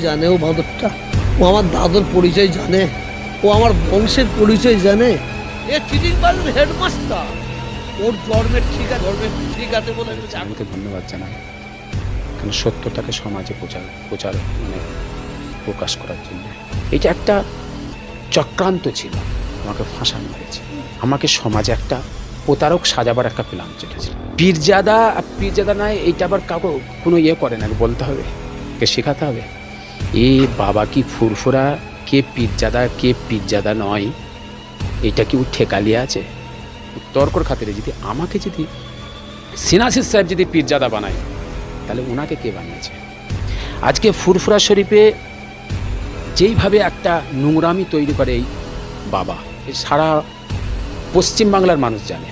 জানে ও বাঁদরটা। ও আমার দাদুর পরিচয় জানে। ও আমার বংশের পরিচয় জানে। এ হেডমাস্টার। ওর জন্মের ঠিক জন্মের ঠিক আছে বলে আমি আমাকে ধন্যবাদ জানাই কারণ সত্যটাকে সমাজে প্রচার প্রচার মানে প্রকাশ করার জন্য। এটা একটা চক্রান্ত ছিল। আমাকে ফাঁসানো হয়েছে। আমাকে সমাজে একটা প্রতারক সাজাবার একটা প্ল্যান চলেছিল। পীরজাদা পীরজাদা নয় এইটা আবার কাউকে কোনো ইয়ে করে না। বলতে হবে শেখাতে হবে। এ বাবা কি ফুরফুরা, কে পীরজাদা কে পীরজাদা নয়? এটা কি ঠেকালিয়ে আছে? তর্কর খাতিরে যদি আমাকে যদি সিনাসির সাহেব যদি পীরজাদা বানায়, তাহলে ওনাকে কে বানিয়েছে? আজকে ফুরফুরা শরীফে যেইভাবে একটা নোংরামি তৈরি করে এই বাবা সারা পশ্চিম বাংলার মানুষ জানে।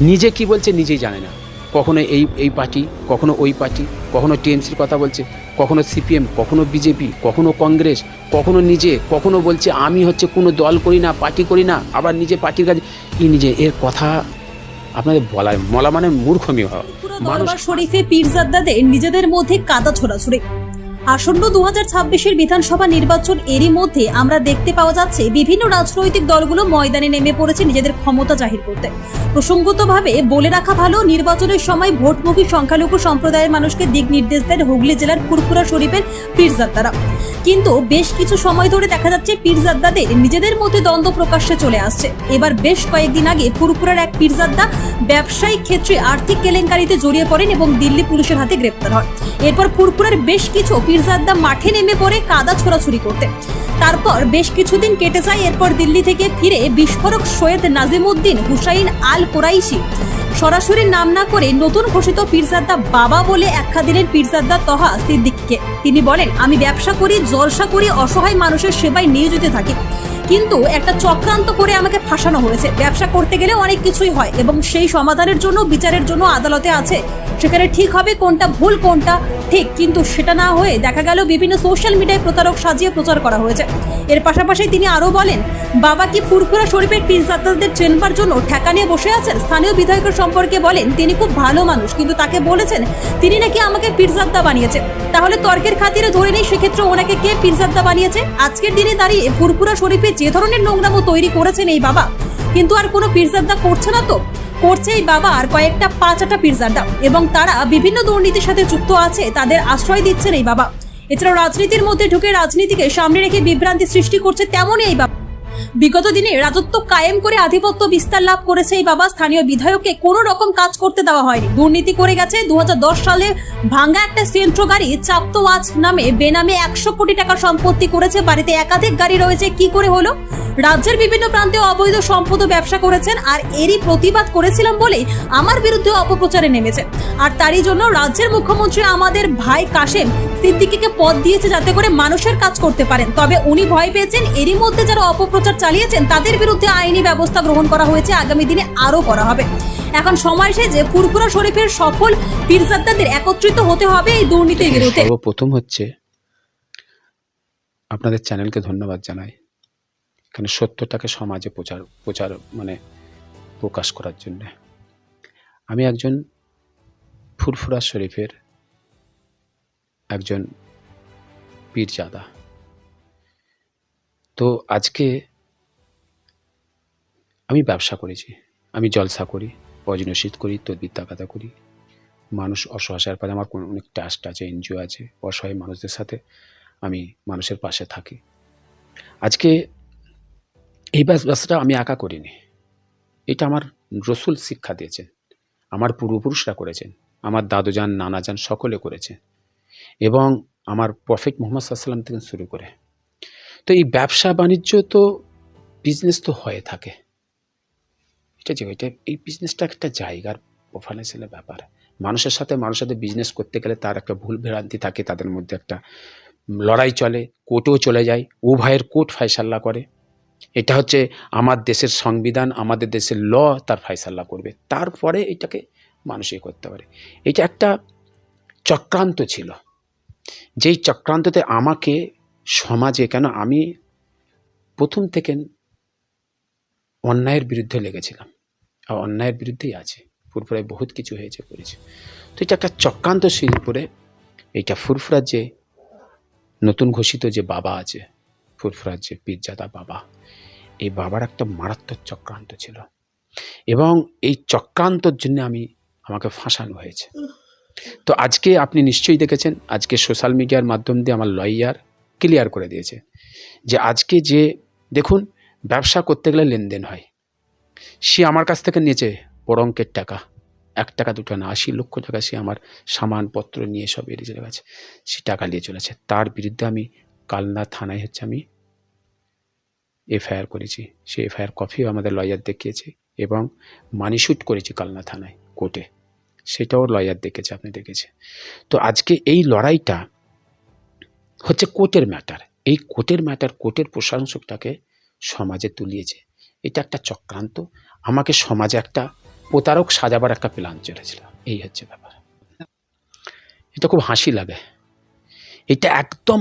নিজে কি বলছে নিজেই জানে না। কখনো এই এই পার্টি, কখনো ওই পার্টি, কখনো টিএমসির কথা বলছে কখনো সিপিএম কখনো বিজেপি কখনো কংগ্রেস কখনো নিজে কখনো বলছে আমি হচ্ছে কোনো দল করি না পার্টি করি না আবার নিজে পার্টির কাজ ই নিজে এর কথা আপনাদের বলায় মলা মানে মূর্খমি হওয়া। শরীফে পীরজাদ্দাদের নিজেদের মধ্যে কাদা ছোড়াছুড়ি। আসন্ন দু হাজার বিধানসভা নির্বাচন এরই মধ্যে আমরা দেখতে পাওয়া যাচ্ছে বিভিন্ন রাজনৈতিক দলগুলো ময়দানে নেমে পড়েছে নিজেদের ক্ষমতা জাহির করতে। প্রসঙ্গতভাবে বলে রাখা ভালো, নির্বাচনের সময় ভোটমুখী সংখ্যালঘু সম্প্রদায়ের মানুষকে দিক নির্দেশ দেন হুগলি জেলার ফুরফুরা শরীফের পীরজাদ্দারা। কিন্তু বেশ কিছু সময় ধরে দেখা যাচ্ছে পীরজাদ্দাদের নিজেদের মধ্যে দ্বন্দ্ব প্রকাশ্যে চলে আসছে। এবার বেশ কয়েকদিন আগে ফুরফুরার এক পীরজাদ্দা ব্যবসায়িক ক্ষেত্রে আর্থিক কেলেঙ্কারিতে জড়িয়ে পড়েন এবং দিল্লি পুলিশের হাতে গ্রেপ্তার হন। এরপর ফুরফুরার বেশ কিছু পীরজাদ্দা মাঠে নেমে পড়ে কাদা ছোড়াছুরি করতে। তারপর বেশ কিছুদিন কেটে যায়, এরপর দিল্লি থেকে ফিরে বিস্ফোরক সৈয়দ নাজিমুদ্দিন হুসাইন আল কোরাইশি। সরাসরি নাম না করে নতুন ঘোষিত পীরজাদ্দা বাবা বলে একখা দিলেন পীরজাদ্দা তহা সিদ্দিককে। তিনি বলেন, আমি ব্যবসা করি, জলসা করি, অসহায় মানুষের সেবায় নিয়োজিত থাকি। কিন্তু একটা চক্রান্ত করে আমাকে ফাঁসানো হয়েছে। ব্যবসা করতে গেলে অনেক কিছুই হয় এবং সেই সমাধানের জন্য, বিচারের জন্য আদালতে আছে। সেখানে ঠিক হবে কোনটা ভুল, কোনটা ঠিক, কিন্তু সেটা না হয়ে দেখা গেল বিভিন্ন সোশ্যাল মিডিয়ায় প্রতারক সাজিয়ে প্রচার করা হয়েছে। এর পাশাপাশি তিনি আরও বলেন, বাবা কি ফুরফুরা শরীফের পীরজাদাদের চেনবার জন্য ঠেকা নিয়ে বসে আছেন? স্থানীয় বিধায়কের সম্পর্কে বলেন, তিনি খুব ভালো মানুষ, কিন্তু তাকে বলেছেন, তিনি নাকি আমাকে পীরজাদ্দা বানিয়েছে। তাহলে তর্কের খাতিরে ধরে নেই, সেক্ষেত্রে ওনাকে কে পীরজাদ্দা বানিয়েছে? আজকের দিনে দাঁড়িয়ে ফুরফুরা শরীফে যে ধরনের নোংরামো তৈরি করেছেন এই বাবা। কিন্তু আর কোনো পিরজাদা করছে না তো? করছে এই বাবা আর কয়েকটা পাঁচাটা পিরজাদা এবং তারা বিভিন্ন দুর্নীতির সাথে যুক্ত আছে, তাদের আশ্রয় দিচ্ছেন এই বাবা। এছাড়াও রাজনীতির মধ্যে ঢুকে রাজনীতিকে সামনে রেখে বিভ্রান্তি সৃষ্টি করছে তেমনই এই বাবা। বিগত দিনে রাজত্ব কায়েম করে আধিপত্য বিস্তার লাভ করেছে এই বাবা। স্থানীয় বিধায়ককে কোনো রকম কাজ করতে দেওয়া হয়নি। দুর্নীতি করে গেছে দু হাজার দশ সালে ভাঙ্গা একটা সেন্ট্রো গাড়ি চাপ্তো ওয়াচ নামে। বেনামে একশো কোটি টাকা সম্পত্তি করেছে। বাড়িতে একাধিক গাড়ি রয়েছে। কি করে হলো? রাজ্যের বিভিন্ন প্রান্তে অবৈধ সম্পদ ব্যবসা করেছেন আর এরই প্রতিবাদ করেছিলাম বলেই আমার বিরুদ্ধে অপপ্রচারে নেমেছে। আর তারই জন্য রাজ্যের মুখ্যমন্ত্রী আমাদের ভাই কাশেম সিদ্দিকিকে পদ দিয়েছে যাতে করে মানুষের কাজ করতে পারেন। তবে উনি ভয় পেয়েছেন এরই মধ্যে যারা অপপ্রচার চালিয়েছেন তাদের বিরুদ্ধে আইনি ব্যবস্থা গ্রহণ করা হয়েছে আগামী দিনে আরও করা হবে। এখন সময় এসেছে ফুরফুরা শরীফের সফল পীরজাদ্দাদের একত্রিত হতে হবে এই দুর্নীতির বিরুদ্ধে। সর্বপ্রথম হচ্ছে আপনাদের চ্যানেলকে ধন্যবাদ জানাই। এখানে সত্যটাকে সমাজে প্রচার প্রচার মানে প্রকাশ করার জন্য। আমি একজন ফুরফুরা শরীফের একজন পীরজাদা। তো আজকে আমি ব্যবসা করেছি আমি জলসা করি অজনশীত করি, তদ্বির তাকাতা করি। মানুষ অসহায়ের পাশে আমার কোনো অনেক ট্রাস্ট আছে এনজিও আছে, অসহায় মানুষদের সাথে আমি মানুষের পাশে থাকি। আজকে এই ব্যবসাটা আমি একা করিনি। এটা আমার রসুল শিক্ষা দিয়েছেন, আমার পূর্বপুরুষরা করেছেন, আমার দাদুজান, নানাজান সকলে করেছে এবং আমার প্রফেট মোহাম্মদ সাল্লাম থেকে শুরু করে। তো এই ব্যবসা বাণিজ্য তো বিজনেস তো হয়ে থাকে। ঠিক আছে ওইটা এই বিজনেসটা একটা জায়গার প্রফারেন্সিয়ালের ব্যাপার। মানুষের সাথে মানুষের সাথে বিজনেস করতে গেলে তার একটা ভুল ভ্রান্তি থাকে, তাদের মধ্যে একটা লড়াই চলে, কোর্টেও চলে যায়, উভয়ের কোর্ট ফায়সাল্লা করে। এটা হচ্ছে আমার দেশের সংবিধান, আমাদের দেশের ল, তার ফায়সাল্লা করবে। তারপরে এটাকে মানুষই করতে পারে। এটা একটা চক্রান্ত ছিল। যেই চক্রান্ততে আমাকে সমাজে কেন আমি প্রথম থেকে অন্যায়ের বিরুদ্ধে লেগেছিলাম, আর অন্যায়ের বিরুদ্ধেই আছে, ফুরফুরায় বহুত কিছু হয়েছে, করেছে। তো এটা একটা চক্রান্ত শিল্পরে এইটা ফুরফুরার যে নতুন ঘোষিত যে বাবা আছে, ফুরফুরার যে পীরজাদা বাবা, এই বাবার একটা মারাত্মক চক্রান্ত ছিল। এবং এই চক্রান্তর জন্য আমি, আমাকে ফাঁসানো হয়েছে। তো আজকে আপনি নিশ্চয়ই দেখেছেন, আজকে সোশ্যাল মিডিয়ার মাধ্যম দিয়ে আমার লয়ার ক্লিয়ার করে দিয়েছে যে আজকে যে, দেখুন, ব্যবসা করতে গেলে লেনদেন হয়। সে আমার কাছ থেকে নিয়েছে বড় অঙ্কের টাকা। এক টাকা, দুটো না, আশি লক্ষ টাকা সে আমার সামানপত্র নিয়ে সব এড়িয়ে চলে গেছে। সে টাকা নিয়ে চলেছে। তার বিরুদ্ধে আমি কালনা থানায় হচ্ছে আমি এফআইআর করেছি। সেই এফআইআর কপিও আমাদের লয়ার দেখিয়েছে এবং মানি শ্যুট করেছি কালনা থানায় কোর্টে সেটাও লয়ার দেখেছে, আপনি দেখেছে। তো আজকে এই লড়াইটা হচ্ছে কোর্টের ম্যাটার এই কোর্টের ম্যাটার কোর্টের প্রশাসকটাকে সমাজে তুলিয়েছে। এটা একটা চক্রান্ত। আমাকে সমাজে একটা প্রতারক সাজাবার একটা প্ল্যান চলেছিল। এই হচ্ছে ব্যাপার। এটা খুব হাসি লাগে। এটা একদম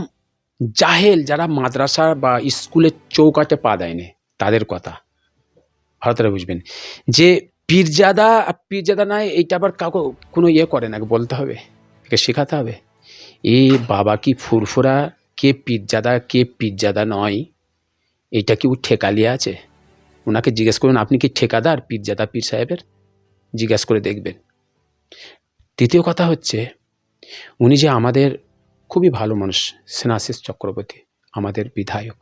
জাহেল যারা মাদ্রাসা বা স্কুলের চৌকাটে পা দেয়নি, তাদের কথা। ভালো করে বুঝবেন। যে পীরজাদা পীরজাদা নয় এইটা আবার কাউকে কোনো ইয়ে করে না বলতে হবে, একে শেখাতে হবে। এ বাবা কি ফুরফুরা, কে পীরজাদা কে পীরজাদা নয়, এইটা কি ও ঠেকালিয়ে আছে? ওনাকে জিজ্ঞেস করুন, আপনি কি ঠিকাদার পীরজাদা পীর সাহেবের? জিজ্ঞেস করে দেখবেন। তৃতীয় কথা হচ্ছে, উনি যে আমাদের খুবই ভালো মানুষ, সেনাশিস চক্রবর্তী, আমাদের বিধায়ক,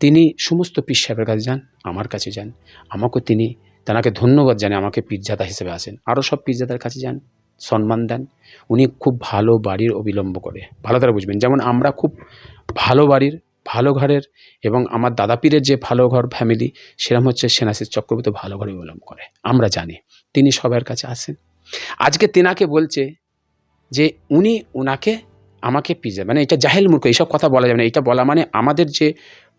তিনি সমস্ত পীর সাহেবের কাছে যান, আমার কাছে যান, আমাকেও তিনি তাকে ধন্যবাদ জানে আমাকে পীরজাদা হিসেবে আসেন আরও সব পীরজাদার কাছে যান, সম্মান দেন। উনি খুব ভালো বাড়ির অবিলম্ব করে। ভালো তারা বুঝবেন, যেমন আমরা খুব ভালো বাড়ির, ভালো ঘরের এবং আমার দাদা পীরের যে ভালো ঘর ফ্যামিলি সেরকম হচ্ছে সেনাশিস চক্রবর্তী ভালো ঘরে অবলম্বন করে। আমরা জানি, তিনি সবার কাছে আসেন আজকে তেনাকে বলছে যে, উনি ওনাকে আমাকে পিজা মানে এটা জাহেল মূর্খ, এইসব কথা বলা যাবে না। এটা বলা মানে আমাদের যে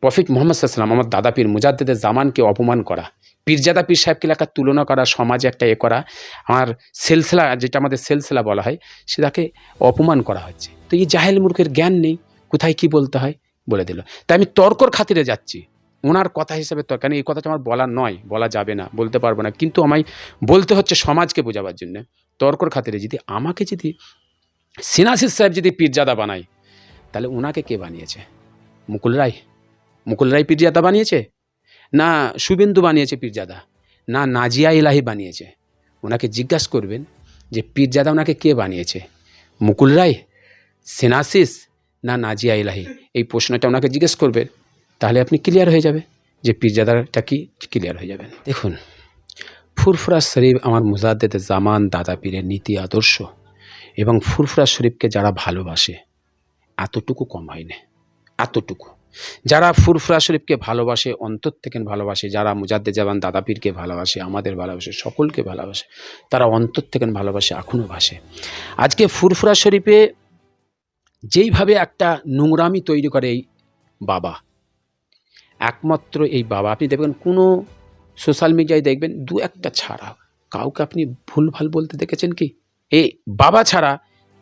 প্রফিট মোহাম্মদ সাল্লাম আমার দাদা পীর মুজাদ্দেদের জামানকে অপমান করা। পীরজাদা পীর সাহেবকে এলাকার তুলনা করা, সমাজে একটা এ করা, আমার সেলসেলা, যেটা আমাদের সেলসেলা বলা হয় সেটাকে অপমান করা হচ্ছে। তো এই জাহেল মূর্খের জ্ঞান নেই, কোথায় কি বলতে হয়? বলে দিল। তাই আমি তর্কর খাতিরে যাচ্ছি। ওনার কথা হিসেবে তর্ক কারণ এই কথাটা আমার বলা নয়, বলা যাবে না, বলতে পারব না। কিন্তু আমায় বলতে হচ্ছে সমাজকে বোঝাবার জন্য, তর্কর খাতিরে যদি আমাকে যদি সিনাসিস সাহেব যদি পীরজাদা বানায়, তাহলে ওনাকে কে বানিয়েছে? মুকুল রায়? মুকুল রায় পীরজাদা বানিয়েছে? না শুভেন্দু বানিয়েছে পীরজাদা, না নাজিয়া ইলাহি বানিয়েছে। ওনাকে জিজ্ঞাসা করবেন যে পীরজাদা ওনাকে কে বানিয়েছে? মুকুল রায়? সেনাসিস না নাজিয়া ইলাহি? এই প্রশ্নটা ওনাকে জিজ্ঞেস করবেন, তাহলে আপনি ক্লিয়ার হয়ে যাবে যে পীরজাদাটা কি ক্লিয়ার হয়ে যাবেন। দেখুন, ফুরফুরা শরীফ আমার মুজাদ্দেদ জামান দাদা পীরের নীতি আদর্শ এবং ফুরফুরা শরীফকে যারা ভালোবাসে, এতটুকু কম হয়নি, এতটুকু। যারা ফুরফুরা শরীফকে ভালোবাসে, অন্তর থেকে ভালোবাসে, যারা মুজাদ্দে জামান দাদা পীরকে ভালোবাসে, আমাদের ভালোবাসে, সকলকে ভালোবাসে, তারা অন্তর থেকে ভালোবাসে এখনও ভাসে। আজকে ফুরফুরা শরীফে যেইভাবে একটা নোংরামি তৈরি করে এই বাবা, একমাত্র এই বাবা, আপনি দেখবেন কোনো সোশ্যাল মিডিয়ায় দেখবেন দু একটা ছাড়া। কাউকে আপনি ভুলভাল বলতে দেখেছেন কি? এই বাবা ছাড়া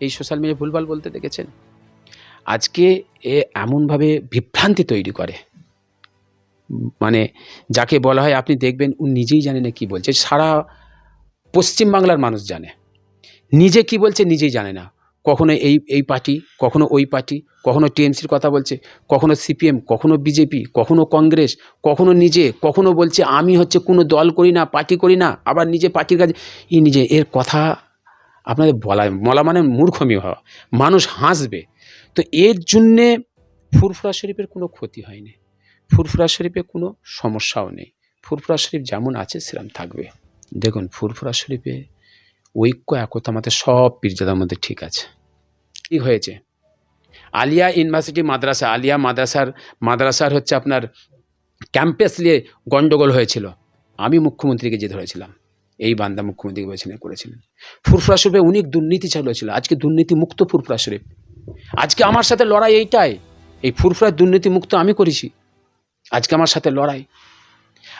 এই সোশ্যাল মিডিয়ায় ভুলভাল বলতে দেখেছেন? আজকে এ এমনভাবে বিভ্রান্তি তৈরি করে। মানে যাকে বলা হয়, আপনি দেখবেন ও নিজেই জানে না কী বলছে। সারা পশ্চিমবাংলার মানুষ জানে। নিজে কি বলছে নিজেই জানে না। কখনো এই এই পার্টি, কখনো ওই পার্টি, কখনো টিএমসির কথা বলছে, কখনো সিপিএম, কখনো বিজেপি, কখনো কংগ্রেস, কখনো নিজে, কখনো বলছে, আমি হচ্ছে কোনো দল করি না, পার্টি করি না, আবার নিজে পার্টির কাছে ই নিজে, এর কথা আপনাদের বলা বলা মানে মূর্খমি হওয়া। মানুষ হাসবে। তো এর জন্যে ফুরফুরা শরীফের কোনো ক্ষতি হয়নি। ফুরফুরা শরীফে কোনো সমস্যাও নেই। ফুরফুরা শরীফ যেমন আছে সেরকম থাকবে। দেখুন, ফুরফুরা শরীফে ঐক্য, একতা আমাদের সব পীরজাদার মধ্যে ঠিক আছে। কি হয়েছে? আলিয়া ইউনিভার্সিটি মাদ্রাসা, আলিয়া মাদ্রাসার মাদ্রাসার হচ্ছে আপনার ক্যাম্পাস নিয়ে গণ্ডগোল হয়েছিল। আমি মুখ্যমন্ত্রীকে যে ধরেছিলাম। এই বান্দা মুখ্যমন্ত্রীকে বলেছিলেন, করেছিলেন। ফুরফুরা শরীফে অনেক দুর্নীতি চালু ছিল আজকে দুর্নীতি মুক্ত ফুরফুরা শরীফ। আজকে আমার সাথে লড়াই এইটাই। এই ফুরফুরার দুর্নীতি মুক্ত আমি করেছি। আজকে আমার সাথে লড়াই।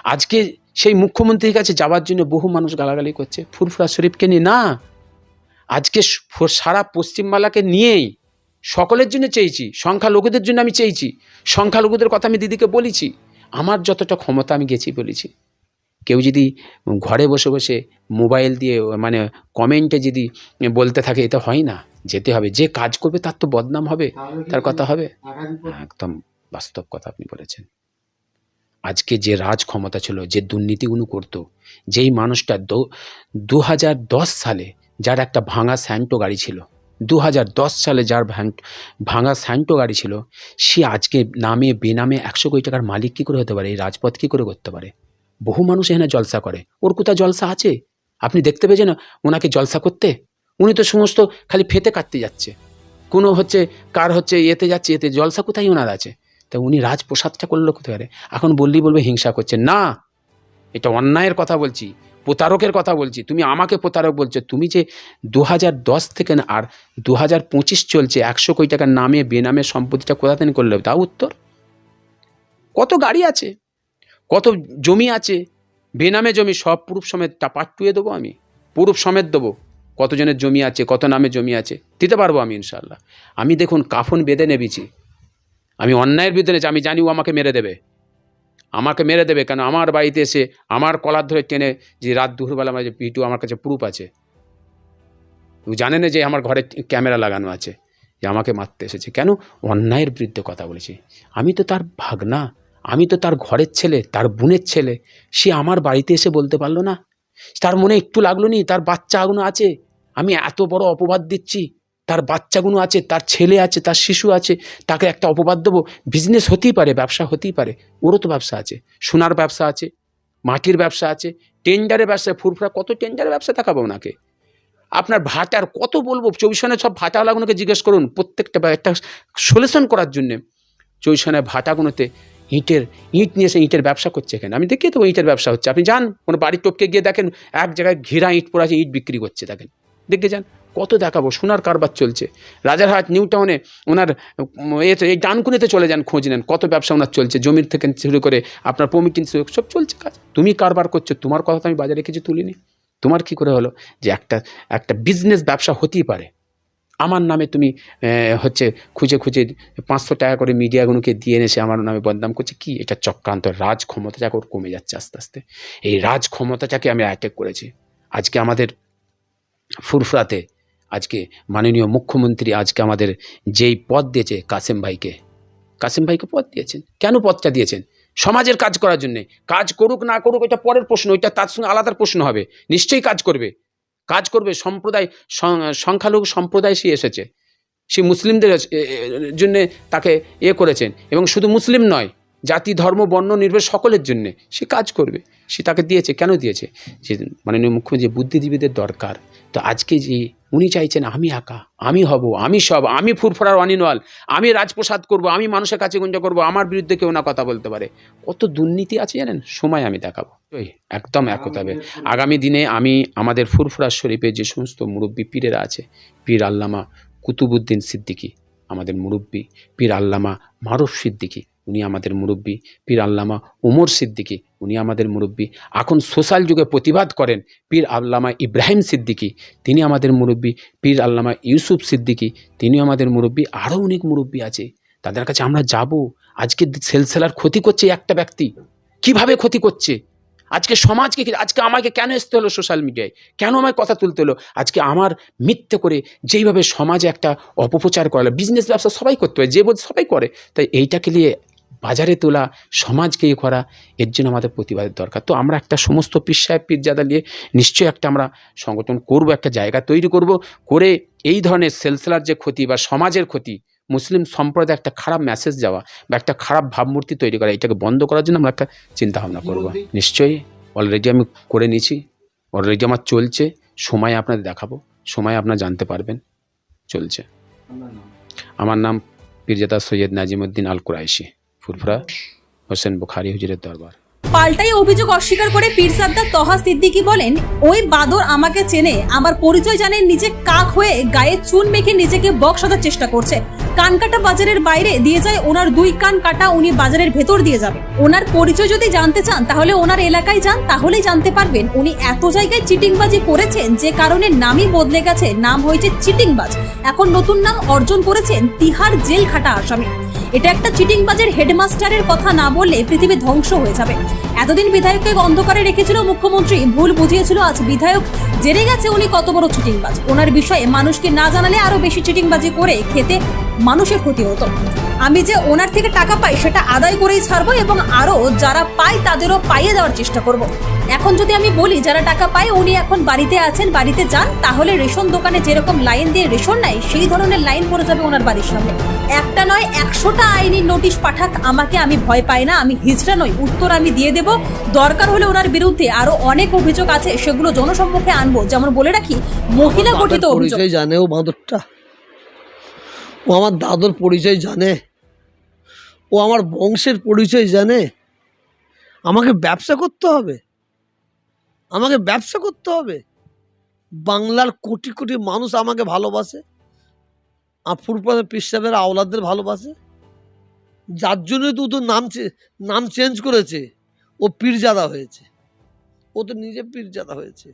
আজকে সেই মুখ্যমন্ত্রীর কাছে যাওয়ার জন্য বহু মানুষ গালাগালি করছে, ফুরফুরা শরীফকে নিয়ে না। আজকে সারা পশ্চিমবাংলাকে নিয়েই সকলের জন্য চেয়েছি, সংখ্যালঘুদের জন্য আমি চেয়েছি, সংখ্যালঘুদের কথা আমি দিদিকে বলেছি। আমার যতটা ক্ষমতা আমি গেছি বলেছি। কেউ যদি ঘরে বসে বসে মোবাইল দিয়ে মানে কমেন্টে যদি বলতে থাকে এটা হয় না। যেতে হবে। যে কাজ করবে তার তো বদনাম হবে। তার কথা হবে। হ্যাঁ, একদম বাস্তব কথা আপনি বলেছেন। আজকে যে রাজ ক্ষমতা ছিল যে দুর্নীতিগুলো করতো যেই মানুষটা দু হাজার দশ সালে যার একটা ভাঙা স্যান্টো গাড়ি ছিল দু হাজার দশ সালে যার ভাঙা স্যান্টো গাড়ি ছিল সে আজকে নামে বেনামে একশো কোটি টাকার মালিক কী করে হতে পারে? এই রাজপথ কী করে করতে পারে? বহু মানুষ এখানে জলসা করে। ওর কোথাও জলসা আছে? আপনি দেখতে পেয়েছেন ওনাকে জলসা করতে? উনি তো সমস্ত খালি ফেতে কাটতে যাচ্ছে। কোনো হচ্ছে, কার হচ্ছে, এতে যাচ্ছে, এতে জলসা কোথায় ওনার আছে? তা উনি রাজপ্রসাদটা করল কোথায় এখন বললেই বলবে হিংসা করছে। না! এটা অন্যায়ের কথা বলছি, প্রতারকের কথা বলছি। তুমি আমাকে প্রতারক বলছো। তুমি যে দু হাজার দশ থেকে আর দু হাজার পঁচিশ চলছে, একশো কোটি টাকার নামে, বেনামে সম্পত্তিটা কোথা থেকে করলে? তাও উত্তর? কত গাড়ি আছে? কত জমি আছে? বেনামে জমি, সব প্রুফ সমেত তা পাট্টুয়ে দেবো আমি? প্রুফ সমেত দেবো। কতজনের জমি আছে, কত নামে জমি আছে, দিতে পারব আমি ইনশাল্লাহ আমি দেখুন কাফন বেঁধে নেবেছি আমি অন্যায়ের বিরুদ্ধে নেছি আমি জানি ও আমাকে মেরে দেবে। আমাকে মেরে দেবে কেন? আমার বাড়িতে এসে আমার কলার ধরে টেনে যে রাত দুপুরবেলা আমার যে পিটু আমার কাছে প্রুফ আছে। ও জানে না যে আমার ঘরে ক্যামেরা লাগানো আছে। যে আমাকে মারতে এসেছে। কেন? অন্যায়ের বিরুদ্ধে কথা বলেছি। আমি তো তার ভাগনা। আমি তো তার ঘরের ছেলে, তার বোনের ছেলে। সে আমার বাড়িতে এসে বলতে পারল না। তার মনে একটু লাগল নি, তার বাচ্চাগুলো আছে। আমি এত বড় অপবাদ দিচ্ছি। তার বাচ্চাগুলো আছে, তার ছেলে আছে, তার শিশু আছে। তাকে একটা অপবাদ দেবো। বিজনেস হতেই পারে, ব্যবসা হতেই পারে। ওরও তো ব্যবসা আছে। সোনার ব্যবসা আছে, মাটির ব্যবসা আছে টেন্ডারের ব্যবসা, ফুরফুরা, কত টেন্ডারের ব্যবসা দেখাবো ওনাকে? আপনার ভাটার কত বলব? চৌবিশনের সব ভাটাওয়ালাগুলোকে জিজ্ঞেস করুন প্রত্যেকটা, একটা সলিউশন করার জন্যে। চৌবিশনের ভাটাগুলোতে ইটের, ইট নিয়ে এসে ইটের ব্যবসা করছে এখানে আমি দেখি তো ইটের ব্যবসা হচ্ছে। আপনি যান, কোনো বাড়ির টপকে গিয়ে দেখেন, এক জায়গায় ঘেরা ইট পড়ে আছে, ইট বিক্রি করছে, দেখেন। দেখে যান, কত দেখাবো, সোনার কারবার চলছে। রাজারহাট, নিউ টাউনে ওনার এই ডানকুনিতে চলে যান, খোঁজ নেন, কত ব্যবসা ওনার চলছে, জমির থেকে শুরু করে আপনার পমিটিন সব চলছে কাজ। তুমি কারবার করছ, তোমার কথা তো আমি বাজারে কিছু তুলিনি। তোমার কি করে হলো যে একটা একটা বিজনেস ব্যবসা হতেই পারে? আমার নামে তুমি হচ্ছে খুঁজে খুঁজে পাঁচশো টাকা করে মিডিয়াগুলোকে দিয়ে এনেছে, আমার নামে বদনাম করছে। কি? এটা চক্রান্ত। রাজ ক্ষমতাটাকে ওর কমে যাচ্ছে আস্তে আস্তে। এই রাজ ক্ষমতাটাকে আমি অ্যাটেক করেছি। আজকে আমাদের ফুরফুরাতে, আজকে মাননীয় মুখ্যমন্ত্রী আজকে আমাদের যেই পদ দিয়েছে কাসেম ভাইকে। কাসেম ভাইকে পদ দিয়েছেন? কেন পদটা দিয়েছেন? সমাজের কাজ করার জন্যে। কাজ করুক না করুক ওইটা পরের প্রশ্ন ওইটা তার সঙ্গে আলাদা প্রশ্ন হবে। নিশ্চয়ই কাজ করবে। কাজ করবে, সম্প্রদায় সংখ্যালঘু সম্প্রদায় সে এসেছে। সে মুসলিমদের জন্য তাকে এ করেছেন। এবং শুধু মুসলিম নয়, জাতি, ধর্ম, বর্ণ নির্ভর সকলের জন্য সে কাজ করবে। সে তাকে দিয়েছে। কেন দিয়েছে? যে মাননীয় মুখ্যমন্ত্রী বুদ্ধিজীবীদের দরকার। তো আজকে যে উনি চাইছেন, আমি একা, আমি হব, আমি সব, আমি ফুরফুরার অনিনওয়াল আমি রাজপ্রসাদ করব, আমি মানুষের কাছে গুঞ্জা করব, আমার বিরুদ্ধে কেউ না কথা বলতে পারে। কত দুর্নীতি আছে জানেন? সময় আমি দেখাবো। ওই একদম একতা হবে। আগামী দিনে আমি আমাদের ফুরফুরা শরীফে যে সমস্ত মুরব্বী পীরেরা আছে, পীর আল্লামা কুতুবুদ্দিন সিদ্দিকী, আমাদের মুরব্বী পীর আল্লামা মারুফ সিদ্দিকী উনি আমাদের মুরব্বী, পীর আল্লামা ওমর সিদ্দিকী, উনি আমাদের মুরব্বী। এখন সোশ্যাল যুগে প্রতিবাদ করেন পীর আল্লামা ইব্রাহিম সিদ্দিকী, তিনি আমাদের মুরব্বী। পীর আল্লামা ইউসুফ সিদ্দিকী তিনিও আমাদের মুরব্বী। আরও অনেক মুরব্বী আছে। তাদের কাছে আমরা যাব। আজকে সেলসেলার ক্ষতি করছে একটা ব্যক্তি। কীভাবে ক্ষতি করছে? আজকে সমাজকে আজকে আমাকে কেন আসতে হলো সোশ্যাল মিডিয়ায়? কেন আমায় কথা তুলতে হলো? আজকে আমার মিথ্যে করে যেইভাবে সমাজে একটা অপপ্রচার করা বিজনেস ব্যবসা সবাই করতে হয়, যে বোধ সবাই করে। তাই এইটাকে নিয়ে বাজারে তোলা সমাজকে ইয়ে করা এর জন্য আমাদের প্রতিবাদের দরকার। তো আমরা একটা সমস্ত পীর সাহেব পীরজাদা নিয়ে নিশ্চয়ই একটা আমরা সংগঠন করব একটা জায়গা তৈরি করব করে এই ধরনের সেলসেলার যে ক্ষতি বা সমাজের ক্ষতি মুসলিম সম্প্রদায় একটা খারাপ মেসেজ যাওয়া বা একটা খারাপ ভাবমূর্তি তৈরি করা এটাকে বন্ধ করার জন্য আমরা একটা চিন্তা ভাবনা করব। নিশ্চয়ই অলরেডি আমি করে নিয়েছি অলরেডি আমার চলছে সময় আপনাদের দেখাবো সময় আপনারা জানতে পারবেন চলছে। আমার নাম পীরজাদা সৈয়দ নাজিমুদ্দিন আল কুরাইশি ফুরফুরা হোসেন বুখারি, হুজুরের দরবার। পাল্টাই অভিযোগ অস্বীকার করে পীর সাদ্দার তহা সিদ্দিকি বলেন, ওই বাদর আমাকে চেনে আমার পরিচয় জানে নিজে কাক হয়ে গায়ে চুন মেখে নিজেকে বক্স সাজার চেষ্টা করছে। কান কাটা বাজারের বাইরে দিয়ে যায়, ওনার দুই কান কাটা উনি বাজারের ভেতর দিয়ে যাবে। ওনার পরিচয় যদি জানতে চান, তাহলে ওনার এলাকায় যান, তাহলেই জানতে পারবেন উনি এত জায়গায় চিটিংবাজি করেছেন যে কারণে নামই বদলে গেছে, নাম হয়েছে চিটিংবাজ। এখন নতুন নাম অর্জন করেছেন তিহার জেল খাটা আসামি। এটা একটা চিটিংবাজের হেডমাস্টারের কথা না বললে পৃথিবী ধ্বংস হয়ে যাবে। এতদিন বিধায়ককে অন্ধকারে রেখেছিল মুখ্যমন্ত্রী, ভুল বুঝিয়েছিল আজ বিধায়ক। জেনে গেছে উনি কত বড় চিটিংবাজ। ওনার বিষয়ে মানুষকে না জানালে আরও বেশি চিটিংবাজি করে খেতে মানুষের ক্ষতি হতো। আমি যে ওনার থেকে টাকা পাই সেটা আদায় করেই ছাড়বো এবং আরও যারা পায় তাদেরও পাইয়ে দেওয়ার চেষ্টা করব। এখন যদি আমি বলি যারা টাকা পায় উনি এখন বাড়িতে আছেন বাড়িতে যান তাহলে রেশন দোকানে যেরকম লাইন দিয়ে রেশন নেয় সেই ধরনের লাইন পড়ে যাবে ওনার বাড়ির সামনে। একটা নয় একশোটা আইনি নোটিশ পাঠাক আমাকে আমি ভয় পাই না আমি হিজড়া নই উত্তর আমি দিয়ে দেব। দরকার হলে ওনার বিরুদ্ধে আরও অনেক অভিযোগ আছে সেগুলো জনসম্মুখে আনব। যেমন বলে রাখি মহিলা গঠিত অভিযোগ পরিচয় জানে ও বাঁদরটা। ও আমার দাদর পরিচয় জানে। ও আমার বংশের পরিচয় জানে। আমাকে ব্যবসা করতে হবে। আমাকে ব্যবসা করতে হবে। বাংলার কোটি কোটি মানুষ আমাকে ভালোবাসে। আফুরপাদের পিসাবের আওলাদদের ভালোবাসে। যার জন্যই তো তো নাম নাম চেঞ্জ করেছে। ও পীরজাদা হয়েছে। ও তো নিজে পীরজাদা হয়েছে।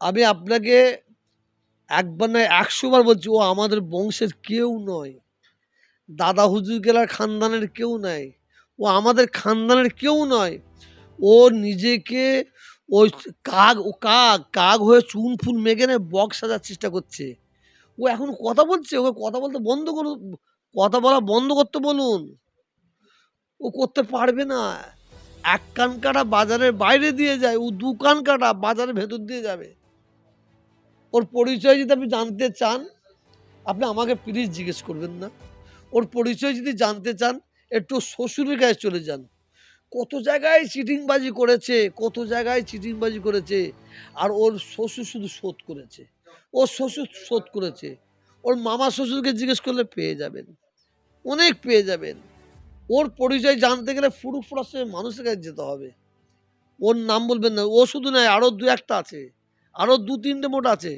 আমি আপনাকে একবার নয় একশো বার বলছি, ও, আমাদের বংশের কেউ নয়। দাদা হুজুর গেলার খানদানের কেউ নয় ও, আমাদের খানদানের কেউ নয়। ও নিজেকে ওই কাক, ও কাক কাক হয়ে চুন ফুল মেঘে নেয় বক্স সাজার চেষ্টা করছে। ও এখন কথা বলছে? ওকে কথা বলতে বন্ধ করুন কথা বলা বন্ধ করতে বলুন। ও করতে পারবে না। এক কান কাটা বাজারের বাইরে দিয়ে যায়, ও দু কান কাটা বাজারের ভেতর দিয়ে যাবে। ওর পরিচয় যদি আপনি জানতে চান, আপনি আমাকে প্লিজ জিজ্ঞেস করবেন না। ওর পরিচয় যদি জানতে চান, একটু শ্বশুরের কাছে চলে যান। কত জায়গায় চিটিংবাজি করেছে, কত জায়গায় চিটিংবাজি করেছে, আর ওর শ্বশুর শুধু শোধ করেছে। ওর শ্বশুর শোধ করেছে। ওর মামা শ্বশুরকে জিজ্ঞেস করলে পেয়ে যাবেন। অনেক পেয়ে যাবেন। ওর পরিচয় জানতে গেলে ফুরু ফুরাসে মানুষের কাছে যেতে হবে। ওর নাম বলবেন না। ও শুধু নয় আরও দু একটা আছে। আরও দু তিনটে মোট আছে।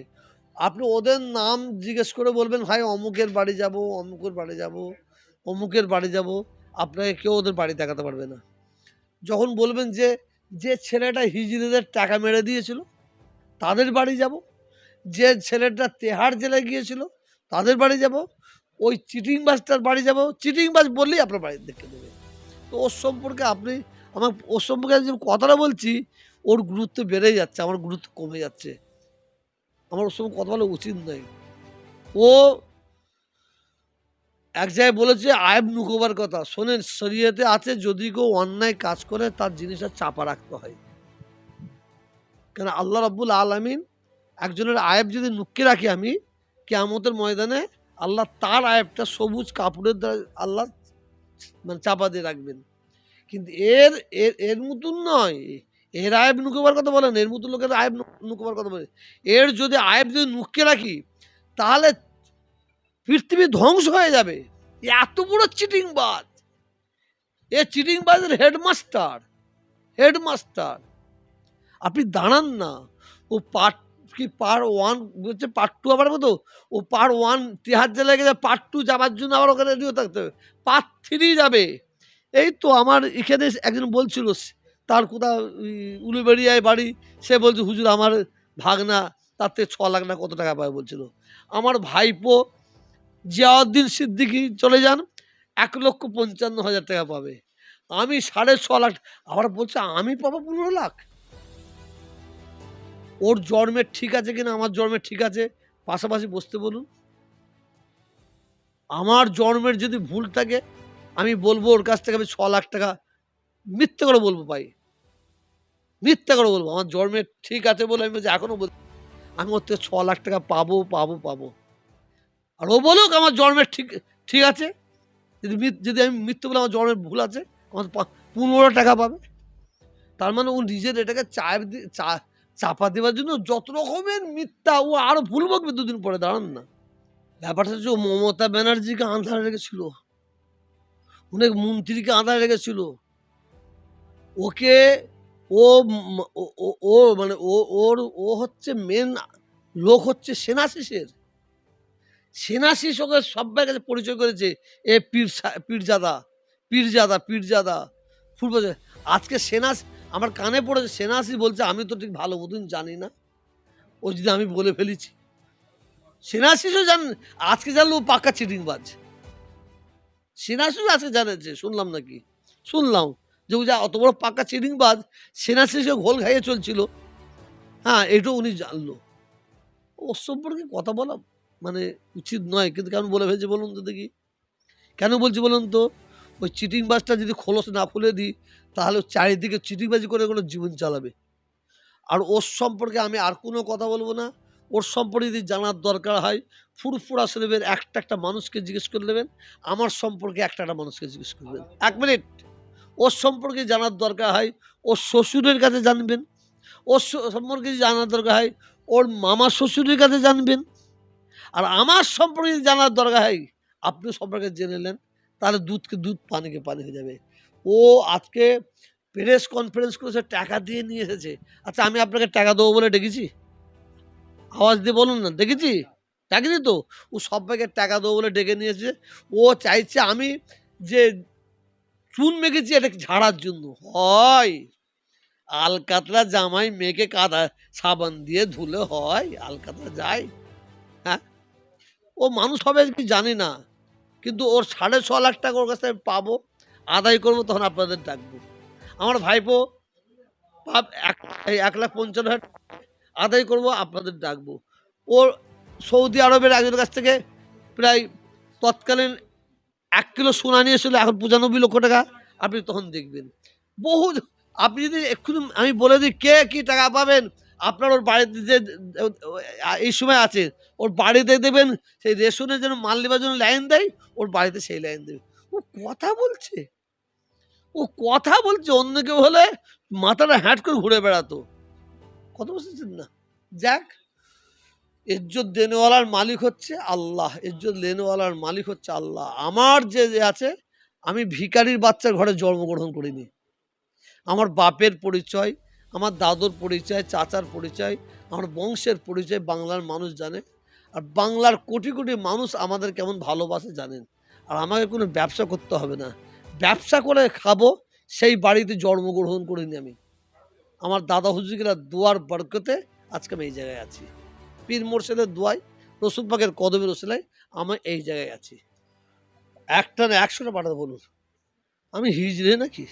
আপনি ওদের নাম জিজ্ঞেস করে বলবেন, ভাই, অমুকের বাড়ি যাব, অমুকের বাড়ি যাব, অমুকের বাড়ি যাব। আপনাকে কেউ ওদের বাড়ি দেখাতে পারবে না। যখন বলবেন যে যে ছেলেটা হিজড়িদের টাকা মেরে দিয়েছিল, তাদের বাড়ি যাব। যে ছেলেটা তেহার জেলায় গিয়েছিল, তাদের বাড়ি যাব। ওই চিটিং বাসটার বাড়ি যাব। চিটিং বাস বললেই আপনার বাড়ি দেখে দেবে তো ওর সম্পর্কে আপনি আমার ওর সম্পর্কে যে কথাটা বলছি ওর গুরুত্ব বেড়ে যাচ্ছে, আমার গুরুত্ব কমে যাচ্ছে। আমার ওর সঙ্গে কথা বলা উচিত নয়। ও এক জায়গায় বলেছে আয়ব নুকোবার কথা। শোনেন, শরীয়তে আছে, যদি কেউ অন্যায় কাজ করে, তার জিনিসটা চাপা রাখতে হয়। কেন, আল্লাহ রাব্বুল আলামিন একজনের আয়েব যদি নুক্কে রাখি আমি কে কেয়ামতের ময়দানে আল্লাহ তার আয়েবটা সবুজ কাপড়ের দ্বারা আল্লাহ মানে চাপা দিয়ে রাখবেন। কিন্তু এর এর এর মতন নয়। এর আয়েব নুকোবার কথা বলেন, এর মতন লোকের আয়েব নুকোবার কথা বলে এর যদি আয়েব যদি নুককে রাখি, তাহলে পৃথিবী ধ্বংস হয়ে যাবে। এত বড় চিটিংবাজ। এ চিটিংবাজের হেডমাস্টার হেডমাস্টার। আপনি দাঁড়ান না। ও পার্ট কি পার ওয়ান বলছে, পার্ট টু আবার মতো ও পার ওয়ান তিহার জেলায় গেলে পার্ট টু যাবার জন্য আবার ওখানে রেডিও থাকতে হবে। পার্ট থ্রি যাবে। এই তো আমার এখানে একজন বলছিল তার কোথাও উলুবেড়িয়ায় বাড়ি, সে বলছে, হুজুর, আমার ভাগনা তাতে ছ লাখ না কত টাকা পায়? বলছিল। আমার ভাইপো জিয়াউদ্দিন সিদ্দিকি চলে যান, এক লক্ষ পঞ্চান্ন হাজার টাকা পাবে। আমি সাড়ে ছ লাখ, আবার বলছে, আমি পাবো পনেরো লাখ? ওর জন্মের ঠিক আছে কিনা, আমার জন্মের ঠিক আছে, পাশাপাশি বসতে বলুন। আমার জন্মের যদি ভুল থাকে, আমি বলব ওর কাছ থেকে আমি ছ লাখ টাকা মিথ্যে করে বলব ভাই। মিথ্যে করে বলব। আমার জন্মের ঠিক আছে বলে আমি বলছি, এখনও বল, আমি ওর থেকে ছ লাখ টাকা পাবো পাবো পাবো। আর ও বলুক আমার জন্মের ঠিক ঠিক আছে। যদি যদি আমি মিথ্যে বলে আমার জন্মের ভুল আছে, আমার পনেরো টাকা পাবে। তার মানে ও নিজের এটাকে চাপ চা- চাপা দেওয়ার জন্য যত রকমের মিথ্যা, ও আরও ভুল বকবে দুদিন পরে, দাঁড়ান না। ব্যাপারটা হচ্ছে ও মমতা ব্যানার্জিকে আঁধারে রেখেছিল। অনেক মন্ত্রীকে আঁধারে রেখেছিল। ওকে ও ও- মানে ও, ওর, ও হচ্ছে মেন লোক হচ্ছে সেনাশিসের। সেনাশিস ওকে সব্বার কাছে পরিচয় করেছে, এ পীর পীরজাদা পীরজাদা পীরজাদা। ফুটবল আজকে সেনা আমার কানে পড়েছে সেনাশি বলছে, আমি তো ঠিক ভালো মতন জানি না। ও যদি আমি বলে ফেলেছি। সিনাশিসও জান, আজকে জানলো পাক্কা চিটিংবাজ। সিনাশিস আজকে জানেছে, শুনলাম নাকি? শুনলাম। যে ও যা অত বড় পাক্কা চিটিংবাজ সিনাশিসও ঘোল খাইয়ে চলছিল। হ্যাঁ এটাও উনি জানলো। ওর সম্পর্কে কথা বলা মানে উচিত নয়, কিন্তু কেন বলে ফেলছে বলুন তো দেখি। কেন বলছি বলুন তো? ওই চিটিং বাসটা যদি খোলস না খুলে দিই, তাহলে চারিদিকে চিটিংবাজি করে কোনো জীবন চালাবে। আর ওর সম্পর্কে আমি আর কোনো কথা বলব না। ওর সম্পর্কে যদি জানার দরকার হয়, ফুরফুরা শরীফের একটা একটা মানুষকে জিজ্ঞেস করে নেবেন। আমার সম্পর্কে একটা একটা মানুষকে জিজ্ঞেস করবেন এক মিনিট। ওর সম্পর্কে জানার দরকার হয়, ওর শ্বশুরের কাছে জানবেন। ওর সম্পর্কে জানার দরকার হয়, ওর মামা শ্বশুরের কাছে জানবেন। আর আমার সম্পর্কে জানার দরকার হয়, আপনি সম্পর্কে জেনে নেন, তাহলে দুধকে দুধ পানিকে পানি হয়ে যাবে। ও আজকে প্রেস কনফারেন্স করেছে, টাকা দিয়ে নিয়ে এসেছে। আচ্ছা আমি আপনাকে টাকা দেবো বলে ডেকেছি? আওয়াজ দিয়ে বলুন না দেখেছি ডাকিনি তো? ও সবাইকে টাকা দেবো বলে ডেকে নিয়েছে। ও চাইছে আমি যে চুন মেখেছি, এটা ঝাড়ার জন্য। হয়। আলকাতরা জামাই মেয়েকে কাদা, সাবান দিয়ে ধুলে হয়, আলকাতরা যায়। হ্যাঁ? ও মানুষ হবে কি জানি না, কিন্তু ওর সাড়ে ছ লাখ টাকা ওর কাছ পাবো, আদায় করব, তখন আপনাদের ডাকবো। আমার ভাইপো এক এক লাখ পঞ্চান্ন হাজার আদায় করব, আপনাদের ডাকবো। ওর সৌদি আরবের একজনের কাছ থেকে প্রায় তৎকালীন এক কিলো সোনা নিয়েছিল এখন পঁচানব্বই লক্ষ টাকা। আপনি তখন দেখবেন। বহু আপনি যদি এক্ষুনি আমি বলে দিই, কে কি টাকা পাবেন? আপনার ওর বাড়িতে যে, এই সময় আছে, ওর বাড়িতে দেবেন, সেই রেশনের জন্য মাল নেবার জন্য লাইন দেয়, ওর বাড়িতে সেই লাইন দেবে। ও কথা বলছে। ও কথা বলছে, অন্য কেউ হলে মাথাটা হ্যাট করে ঘুরে বেড়াতো। কথা বুঝতেছেন না? যাক। ইজ্জত দেনেওয়ালার মালিক হচ্ছে আল্লাহ। ইজ্জত লেনেওয়ালার মালিক হচ্ছে আল্লাহ। আমার যে আছে, আমি ভিকারির বাচ্চার ঘরে জন্মগ্রহণ করিনি। আমার বাপের পরিচয়, আমার দাদুর পরিচয়, চাচার পরিচয়, আমার বংশের পরিচয় বাংলার মানুষ জানে। আর বাংলার কোটি কোটি মানুষ আমাদের কেমন ভালোবাসে জানেন। আর আমাকে কোনো ব্যবসা করতে হবে না। ব্যবসা করে খাব, সেই বাড়িতে জন্মগ্রহণ করিনি আমি। আমার দাদা হুজুরিরা দুয়ার বরকতে আজকে আমি এই জায়গায় আছি। পীর মোর্শেদের দোয়াই রসুল পাকের কদমের রসিলায় আমি এই জায়গায় আছি। একটা না একশোটা পাঠাতে বলুন। আমি হিজড়ে নাকি?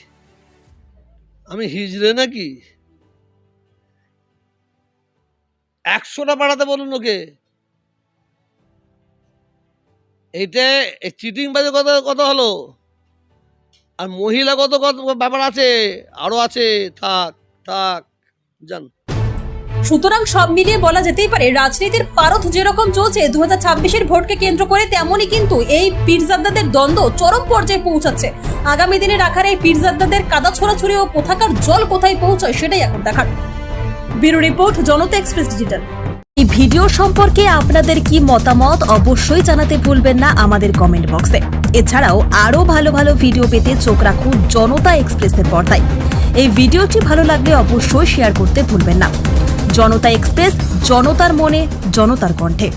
আমি হিজড়ে নাকি? একশোটা পাঠাতে বলুন ওকে। এইটা চিটিং বাজে কথা কত হলো? আর মহিলা কত কত ব্যাপার আছে? আরও আছে? থাক থাক, যান। সুতরাং সব মিলিয়ে বলা যেতেই পারে, রাজনীতির পারদ যেরকম চলছে দু হাজার ছাব্বিশের ভোটকে কেন্দ্র করে তেমনই কিন্তু এই পীরজাদ্দাদের দ্বন্দ্ব চরম পর্যায়ে পৌঁছাচ্ছে। আগামী দিনে রাখার এই পীরজাদ্দাদের কাদা ছোড়াছুড়ি ও কোথাকার জল কোথায় পৌঁছায় সেটাই এখন দেখার। Bureau report, Janata express digital. এই ভিডিও সম্পর্কে আপনাদের কি মতামত অবশ্যই জানাতে ভুলবেন না আমাদের কমেন্ট বক্সে। এছাড়াও আরও ভালো ভালো ভিডিও পেতে চোখ রাখুন জনতা এক্সপ্রেসের পর্দায়। এই ভিডিওটি ভালো লাগলে অবশ্যই শেয়ার করতে ভুলবেন না। জনতা এক্সপ্রেস জনতার মনে জনতার কণ্ঠে।